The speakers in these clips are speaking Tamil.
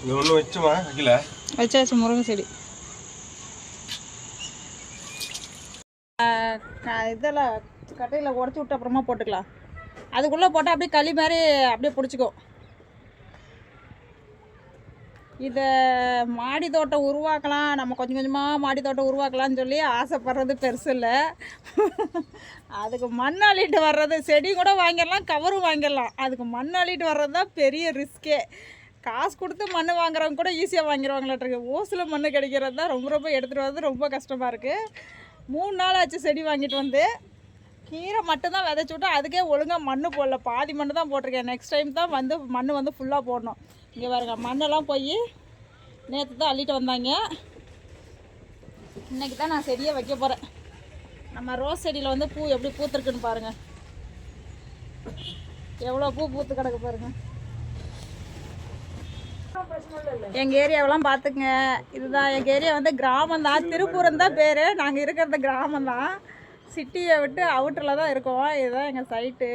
இங்கே ஒன்று வச்சுமா? வைக்கல. வச்சாச்சு முருங்கை செடி. இதில் கட்டையில் உடச்சி விட்டு அப்புறமா போட்டுக்கலாம். அதுக்குள்ளே போட்டால் அப்படியே களி மாதிரி அப்படியே பிடிச்சிக்கும். இதை மாடி தோட்டம் உருவாக்கலாம் நம்ம கொஞ்சம் கொஞ்சமாக மாடி தோட்டம் உருவாக்கலாம்னு சொல்லி ஆசைப்படுறது பெருசு இல்லை. அதுக்கு மண் அள்ளிட்டு வர்றது செடி கூட வாங்கிடலாம் கவரும் வாங்கிடலாம். அதுக்கு மண் அள்ளிட்டு வர்றது தான் பெரிய ரிஸ்க்கே. காசு கொடுத்து மண் வாங்குறவங்க கூட ஈஸியாக வாங்கிடுவாங்களாட்டிருக்கு ஓசில் மண் கிடைக்கிறது தான் ரொம்ப ரொம்ப எடுத்துகிட்டு வர்றது ரொம்ப கஷ்டமாக இருக்குது மூணு நாள் ஆச்சு செடி வாங்கிட்டு வந்து. கீரை மட்டும்தான் விதைச்சி விட்டா அதுக்கே ஒழுங்காக மண் போடல. பாதி மண் தான் போட்டிருக்கேன். நெக்ஸ்ட் டைம் தான் வந்து மண் வந்து ஃபுல்லாக போடணும். இங்கே பாருங்க மண்ணெல்லாம் போய் நேற்று தான் அள்ளிட்டு வந்தாங்க. இன்னைக்கு தான் நான் செடியை வைக்க போகிறேன் நம்ம ரோஸ் செடியில் வந்து பூ எப்படி பூத்துருக்குன்னு பாருங்கள் எவ்வளோ பூ பூத்து கிடக்கு பாருங்கள் எங்கள் ஏரியாவெல்லாம் பார்த்துங்க இதுதான் எங்கள் ஏரியா வந்து கிராமம் தான். திருப்பூரம் தான் பேர். நாங்கள் இருக்கிறது கிராமம் தான். சிட்டியை விட்டு அவுட்டரில் தான் இருக்கோம். இதுதான் எங்கள் சைட்டு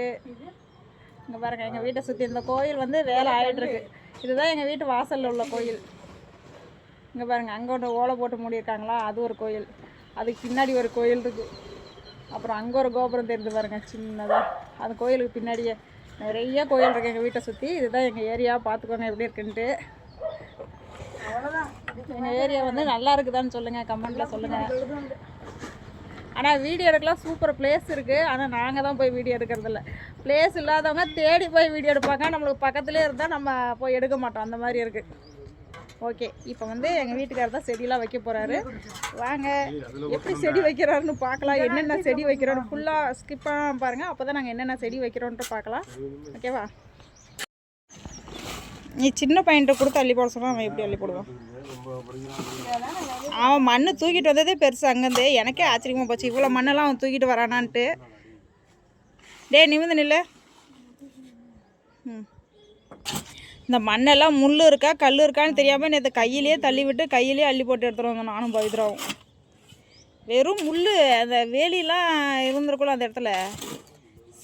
இங்கே பாருங்கள் எங்கள் வீட்டை சுற்றி இந்த கோயில் வந்து வேலை ஆகிட்டுருக்கு இதுதான் எங்கள் வீட்டு வாசலில் உள்ள கோயில். இங்கே பாருங்கள் அங்கே ஒன்று ஓலை போட்டு மூடியிருக்காங்களா? அது ஒரு கோயில். அதுக்கு பின்னாடி ஒரு கோயில் இருக்குது அப்புறம் அங்கே ஒரு கோபுரம் தெரிஞ்சு பாருங்கள் சின்னதாக அந்த கோயிலுக்கு பின்னாடியே நிறைய கோயில் இருக்குது எங்கள் வீட்டை சுற்றி இதுதான் எங்கள் ஏரியா. பார்த்துக்கோங்க எப்படி இருக்குன்ட்டு. எங்கள் ஏரியா வந்து நல்லா இருக்குதான்னு சொல்லுங்கள் கமெண்ட்டில் சொல்லுங்கள் ஆனால் வீடியோ எடுக்கலாம். சூப்பர் பிளேஸ் இருக்குது ஆனால் நாங்கள் தான் போய் வீடியோ எடுக்கிறதில்ல பிளேஸ் இல்லாதவங்க தேடி போய் வீடியோ எடுப்பாங்க. நம்மளுக்கு பக்கத்துலேயே இருந்தால் நம்ம போய் எடுக்க மாட்டோம். அந்த மாதிரி இருக்குது ஓகே இப்போ வந்து எங்கள் வீட்டுக்காரர் தான் செடியெல்லாம் வைக்க போகிறாரு வாங்க. எப்படி செடி வைக்கிறாருன்னு பார்க்கலாம். என்னென்ன செடி வைக்கிறோன்னு ஃபுல்லாக ஸ்கிப்பாக பாருங்கள் அப்போ தான் நாங்கள் என்னென்ன செடி வைக்கிறோன்ட்டு பார்க்கலாம். ஓகேவா நீ சின்ன பையன்கிட்ட கொடுத்து அள்ளி போட சொன்னால் அவன் எப்படி அள்ளி போடுவான்? அவன் மண்ணு தூக்கிட்டு வந்ததே பெருசு அங்கேருந்து எனக்கே ஆச்சரியமாக போச்சு. இவ்வளோ மண்ணெல்லாம் அவன் தூக்கிட்டு வரானான்ட்டு. டேய் நிமிந்து நில்ல. இந்த மண்ணெல்லாம் முள் இருக்கா கல் இருக்கான்னு தெரியாமல் நேற்று கையிலேயே தள்ளி விட்டு கையிலேயே அள்ளி போட்டு எடுத்துகிட்டு வந்தோம் நானும் பவித்ராவும். வெறும் முள் அந்த வேலிலாம் இருந்திருக்குள்ள அந்த இடத்துல.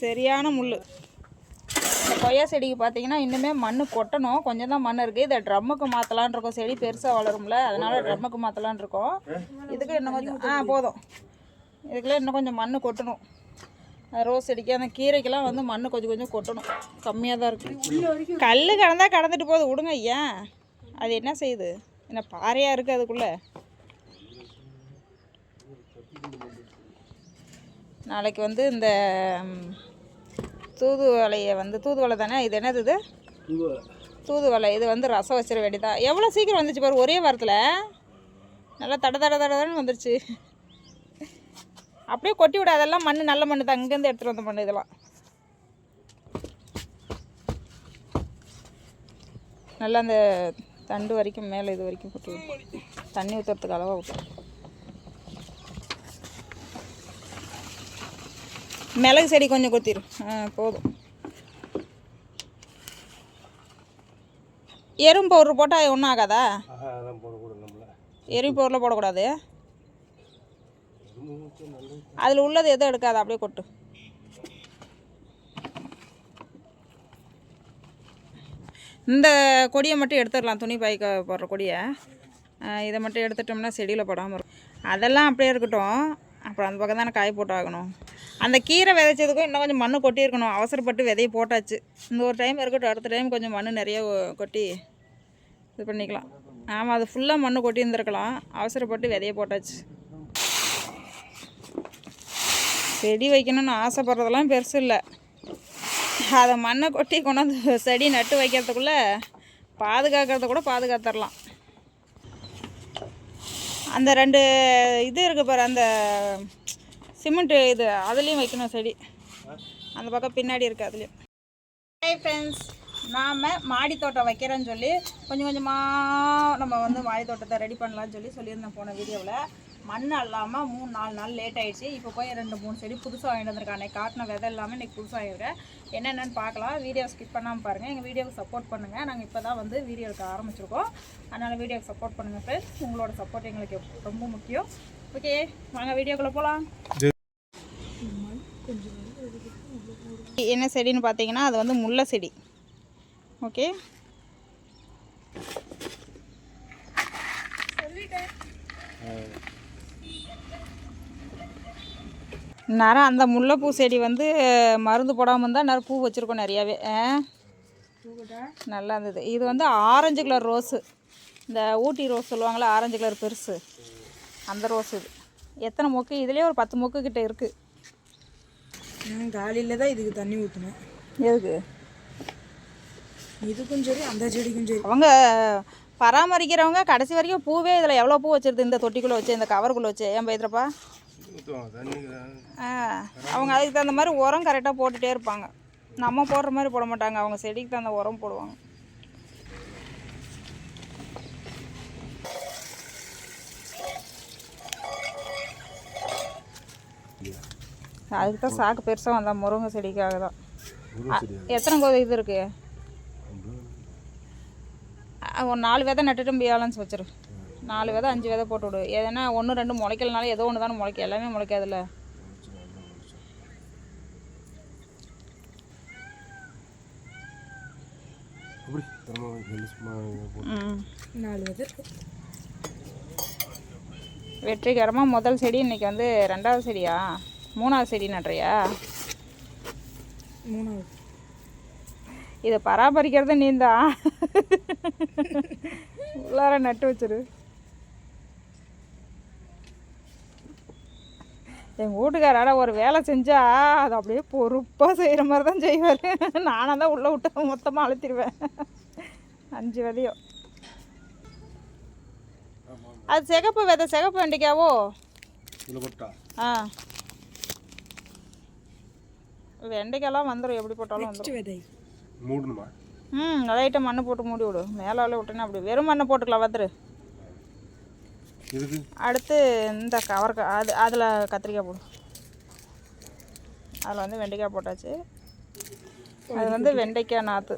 சரியான முள் கொய்யா செடிக்கு பார்த்தீங்கன்னா இன்னுமே மண் கொட்டணும். கொஞ்சம் தான் மண் இருக்குது இதை ட்ரம்முக்கு மாற்றலான் இருக்கோம். செடி பெருசாக வளரும்ல. அதனால ட்ரம்முக்கு மாற்றலான் இருக்கோம். இதுக்கு இன்னும் கொஞ்சம் ஆ போதும். இதுக்குள்ள இன்னும் கொஞ்சம் மண் கொட்டணும். ரோஸ் செடிக்கு அந்த கீரைக்கெல்லாம் வந்து மண் கொஞ்சம் கொஞ்சம் கொட்டணும். கம்மியாக தான் இருக்குது கல் கடந்தா கடந்துட்டு போகுது. விடுங்க ஏன் அது என்ன செய்யுது? என்ன பாறையாக இருக்குது அதுக்குள்ளே? நாளைக்கு வந்து இந்த ம், தூதுவளையை வந்து தூதுவளை தானே? இது என்னது இது? தூதுவளை. இது வந்து ரசம் வச்சிட வேண்டியதா? எவ்வளோ சீக்கிரம் வந்துச்சு பாரு ஒரே வாரத்தில். நல்லா தட தட தடன்னு வந்துருச்சு. அப்படியே கொட்டி விட அதெல்லாம் மண் நல்ல மண் தான். அங்கேருந்து எடுத்துகிட்டு வந்த மண் இதெல்லாம். நல்லா அந்த தண்டு வரைக்கும் மேலே இது வரைக்கும் கொட்டி. தண்ணி ஊற்றுறதுக்கு அளவாக விட்டு மிளகு செடி கொஞ்சம் கொத்திரு. போதும். எறும்பு பவுட்ரு போட்டால் ஒன்றும் ஆகாதா? எறும்பு பவுடரில் போடக்கூடாது? அதில் உள்ளது எதுவும் எடுக்காது அப்படியே கொட்டு. இந்த கொடியை மட்டும் எடுத்துடலாம் துணி பாய்க்க போடுற கொடியை. இதை மட்டும் எடுத்துட்டோம்னா செடியில் படாமல் இருக்கும். அதெல்லாம் அப்படியே இருக்கட்டும். அப்புறம் அந்த பக்கம் தானே காய் போட்டாகணும். அந்த கீரை விதைச்சதுக்கும் இன்னும் கொஞ்சம் மண் கொட்டியிருக்கணும். அவசரப்பட்டு விதையை போட்டாச்சு. இந்த ஒரு டைம் இருக்கட்டும் அடுத்த டைம் கொஞ்சம் மண் நிறைய கொட்டி இது பண்ணிக்கலாம். ஆமாம் அது ஃபுல்லாக மண் கொட்டி இருந்திருக்கலாம் அவசரப்பட்டு விதையை போட்டாச்சு. செடி வைக்கணும்னு ஆசைப்படுறதெல்லாம் பெருசு இல்லை. அதை மண்ணை கொட்டி கொண்டாந்து செடி நட்டு வைக்கிறதுக்குள்ளே பாதுகாக்கிறத கூட பாதுகாத்துடலாம். அந்த ரெண்டு இது இருக்குது பாரு அந்த சிமெண்ட்டு இது அதுலேயும் வைக்கணும் செடி. அந்த பக்கம் பின்னாடி இருக்குது அதுலேயும். ஹாய் ஃப்ரெண்ட்ஸ் நாம் மாடி தோட்டம் வைக்கிறேன்னு சொல்லி கொஞ்சம் கொஞ்சமாக நம்ம வந்து மாடி தோட்டத்தை ரெடி பண்ணலான்னு சொல்லி சொல்லியிருந்தேன் போன வீடியோவில். மண் அல்லாமல் மூணு நாலு நாள் லேட் ஆகிடுச்சு இப்போ போய் ரெண்டு மூணு செடி புதுசாக வாங்கிட்டு வந்திருக்கேன். அன்னைக்கு காட்டின விதை இல்லாமல் இன்றைக்கி புதுசாக வாங்கியிருக்கேன் என்னென்னு பார்க்கலாம். வீடியோ ஸ்கிப் பண்ணாமல் பாருங்கள் எங்கள் வீடியோவுக்கு சப்போர்ட் பண்ணுங்கள் நாங்கள் இப்போ தான் வந்து வீடியோ எடுக்க ஆரம்பிச்சிருக்கோம். அதனால் வீடியோக்கு சப்போர்ட் பண்ணுங்கள் ஃப்ரெண்ட்ஸ் உங்களோட சப்போர்ட் எங்களுக்கு ரொம்ப முக்கியம். ஓகே வாங்க வீடியோக்குள்ளே போகலாம் என்ன செடின்னு பார்த்தீங்கன்னா அது வந்து முல்லை செடி. ஓகே நேரம் அந்த முல்லைப்பூ செடி வந்து மருந்து போடாமல் இருந்தால் நேரம் பூ வச்சுருக்கோம் நிறையாவே? நல்லா இருந்தது. இது வந்து ஆரஞ்சு கலர் ரோஸு இந்த ஊட்டி ரோஸ் சொல்லுவாங்களே ஆரஞ்சு கலர் பெருசு. அந்த ரோஸ் இது. எத்தனை மொக்கு? இதுலேயே ஒரு பத்து மொக்கு கிட்ட இருக்குது நான் காலையில் தான் இதுக்கு தண்ணி ஊற்றினேன் எதுக்கு? இதுக்கும் சரி அந்த செடிக்கும் சரி. அவங்க பராமரிக்கிறவங்க கடைசி வரைக்கும் பூவே இதில் எவ்வளோ பூ வச்சிருது இந்த தொட்டிக்குள்ளே வச்சு இந்த கவருக்குள்ளே வச்சு. ஏன் தண்ணி ஆ. அவங்க அதுக்கு தகுந்த மாதிரி உரம் கரெக்டாக போட்டுகிட்டே இருப்பாங்க. நம்ம போடுற மாதிரி போட மாட்டாங்க. அவங்க செடிக்கு தகுந்த உரம் போடுவாங்க. அதுக்கு தான் சாக்கு பெருசாக வந்தா முருங்கை செடிக்காக தான். எத்தனை கோதை இது இருக்கு? அ, ஒரு நாலு விதை நட்டுட்டு பேலன்ஸ் வச்சிரு நாலு விதை அஞ்சு விதை போட்டு விடு. ஏன்னா ஒன்று ரெண்டு முளைக்கலனாலும் ஏதோ ஒன்று தானே முளைக்கும். எல்லாமே முளைக்காதுல்ல. வெற்றிகரமாக முதல் செடி இன்னைக்கு வந்து ரெண்டாவது செடியா? மூணாவது செடி நடுறியா? மூணாவது. இதை பராமரிக்கிறது நீந்தான் உள்ளார நட்டு வச்சிரு. எங்கள் வீட்டுக்காராட ஒரு வேலை செஞ்சா அது அப்படியே பொறுப்பாக செய்கிற மாதிரி தான் செய்வார். நானாக தான் உள்ளே விட்டு மொத்தமாக அழுத்திடுவேன். அஞ்சு விதையும் அது சிகப்பு விதை சிகப்பு வெண்டைக்காவோ? ஆ. வெண்டைக்காய்லாம் வந்துடும் எப்படி போட்டாலும் வந்துடும் மூடணுமா? ம் லைட்டாக மண்ணை போட்டு மூடி விடு. மேலே விட்டேன்னா அப்படி. வெறும் மண்ணை போட்டுக்கலாம் வந்துரு அடுத்து இந்த கவர்க்காய் அது அதில் கத்திரிக்காய் போடு. அதில் வந்து வெண்டைக்காய் போட்டாச்சு. அது வந்து வெண்டைக்காய் நாற்று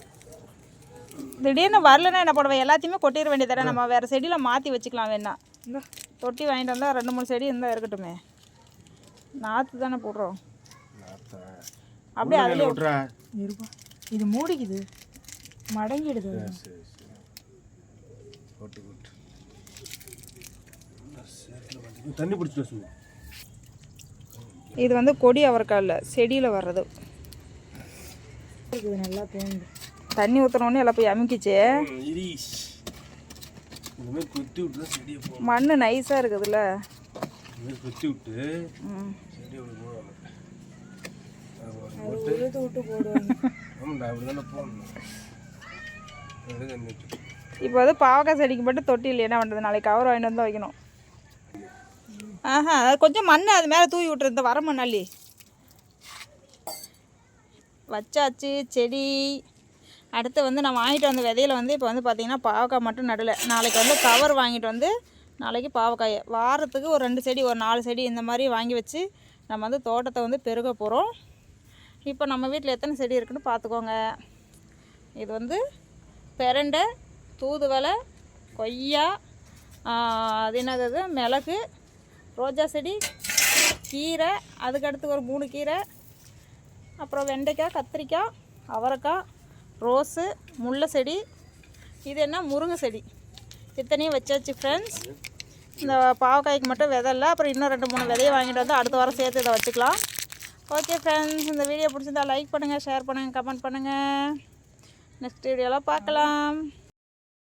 திடீர்னு வரலன்னா என்ன பண்ணுவேன் எல்லாத்தையுமே கொட்டிட வேண்டியதானே நம்ம வேறு செடியில் மாற்றி வச்சுக்கலாம் வேணா. இந்தா. தொட்டி வாங்கிட்டு வந்தால் ரெண்டு மூணு செடி இருந்தால் இருக்கட்டுமே. நாற்று தானே போடுறோம். நாத்தா. அப்படியே அதில் விட்றா இருப்பா. இது மூடிக்குது. மடங்கிடுது தண்ணி வச்சுங்க இது வந்து கொடி அவரைக்காய் இல்லை செடியில் வர்றது. நல்லா தோணுது. தண்ணி ஊற்றினோடனே எல்லாம் போய் அமுக்கிச்சு. மண் நைஸாக இருக்குதுல்ல. கொத்தி விட்டு உழுது விட்டு போடுவாங்க. ஆமாண்டா அப்படி தானே. இப்போ வந்து பாவக்காய் செடிக்கு மட்டும் தொட்டி இல்லை என்ன பண்ணுறது நாளைக்கு கவர் வாங்கிட்டு வந்து வைக்கணும். ஆஹா அது கொஞ்சம் மண் அது மேலே தூவி விட்டுரு இந்த வர மண் அள்ளி வச்சாச்சு செடி. அடுத்து வந்து நான் வாங்கிட்டு வந்த விதையில வந்து இப்போ வந்து பார்த்திங்கன்னா பாவக்காய் மட்டும் நடலை. நாளைக்கு வந்து கவர் வாங்கிட்டு வந்து நாளைக்கு பாவக்காயை. வாரத்துக்கு ஒரு ரெண்டு செடி ஒரு நாலு செடி இந்த மாதிரி வாங்கி வச்சு நம்ம வந்து தோட்டத்தை வந்து பெருக போகிறோம் இப்போ நம்ம வீட்டில் எத்தனை செடி இருக்குன்னு பார்த்துக்கோங்க. இது வந்து பெரண்டை தூதுவளை கொய்யா அது என்னது மிளகு ரோஜா செடி கீரை அதுக்கடுத்து ஒரு மூணு கீரை அப்புறம் வெண்டைக்காய் கத்திரிக்காய் அவரைக்காய் ரோஸு முல்லை செடி. இது என்ன முருங்கை செடி. இத்தனையும் வச்சாச்சு ஃப்ரெண்ட்ஸ் இந்த பாவக்காய்க்கு மட்டும் விதை இல்லை அப்புறம் இன்னும் ரெண்டு மூணு விதையை வாங்கிட்டு வந்து அடுத்த வாரம் சேர்த்து இதை வச்சுக்கலாம். ஓகே ஃப்ரெண்ட்ஸ் இந்த வீடியோ பிடிச்சிருந்தா லைக் பண்ணுங்கள் ஷேர் பண்ணுங்கள் கமெண்ட் பண்ணுங்கள் நெக்ஸ்ட் வீடியோவில் பார்க்கலாம்.